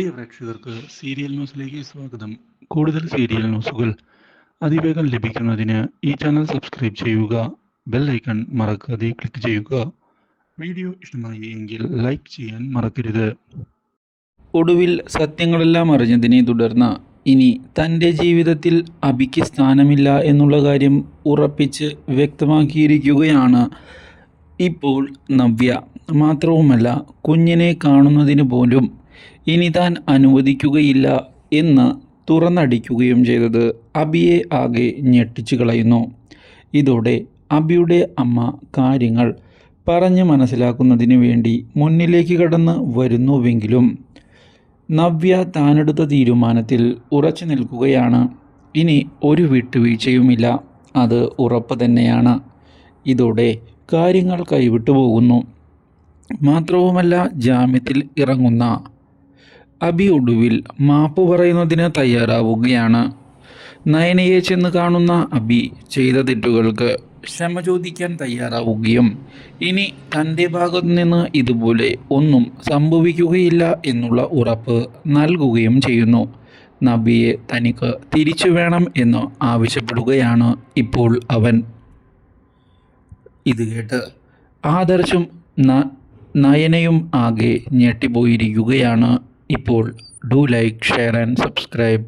പ്രിയ പ്രേക്ഷകർക്ക് സീരിയൽ ന്യൂസിലേക്ക് സ്വാഗതം. കൂടുതൽ സീരിയൽ ന്യൂസുകൾ അതിവേഗം ലഭിക്കുന്നതിന് ഈ ചാനൽ സബ്സ്ക്രൈബ് ചെയ്യുക ബെൽ ഐക്കൺ മറക്കാതെ ക്ലിക്ക് ചെയ്യുക. വീഡിയോ ഇഷ്ടമായി എങ്കിൽ ലൈക്ക് ചെയ്യാൻ മറക്കരുത്. ഒടുവിൽ സത്യങ്ങളെല്ലാം അറിഞ്ഞതിനെ തുടർന്ന് ഇനി തന്റെ ജീവിതത്തിൽ അബിക്ക് സ്ഥാനമില്ല എന്നുള്ള കാര്യം ഉറപ്പിച്ച് വ്യക്തമാക്കിയിരിക്കുകയാണ് ഇപ്പോൾ നവ്യ. മാത്രവുമല്ല കുഞ്ഞിനെ കാണുന്നതിന് പോലും ഇനി താൻ അനുവദിക്കുകയില്ല എന്ന് തുറന്നടിക്കുകയും ചെയ്തത് അബിയെ ആകെ ഞെട്ടിച്ചു കളയുന്നു. ഇതോടെ അബിയുടെ അമ്മ കാര്യങ്ങൾ പറഞ്ഞ് മനസ്സിലാക്കുന്നതിന് വേണ്ടി മുന്നിലേക്ക് കടന്ന് വരുന്നുവെങ്കിലും നവ്യ താനെടുത്ത തീരുമാനത്തിൽ ഉറച്ചു നിൽക്കുകയാണ്. ഇനി ഒരു വിട്ടുവീഴ്ചയുമില്ല. അത് ഉറപ്പ് തന്നെയാണ്. ഇതോടെ കാര്യങ്ങൾ കൈവിട്ടു പോകുന്നു. മാത്രവുമല്ല ജാമ്യത്തിൽ ഇറങ്ങുന്ന അബി ഒടുവിൽ മാപ്പ് പറയുന്നതിന് തയ്യാറാവുകയാണ്. നയനയെ ചെന്ന് കാണുന്ന അബി ചെയ്ത തെറ്റുകൾക്ക് ക്ഷമ ചോദിക്കാൻ തയ്യാറാവുകയും ഇനി തന്റെ ഭാഗത്തു നിന്ന് ഇതുപോലെ ഒന്നും സംഭവിക്കുകയില്ല എന്നുള്ള ഉറപ്പ് നൽകുകയും ചെയ്യുന്നു. നബിയെ തനിക്ക് തിരിച്ചു വേണം എന്ന് ആവശ്യപ്പെടുകയാണ് ഇപ്പോൾ അവൻ. ഇത് കേട്ട് ആദർശും നയനയും ആകെ ഞെട്ടിപ്പോയിരിക്കുകയാണ്. ഇപ്പോൾ do like share and subscribe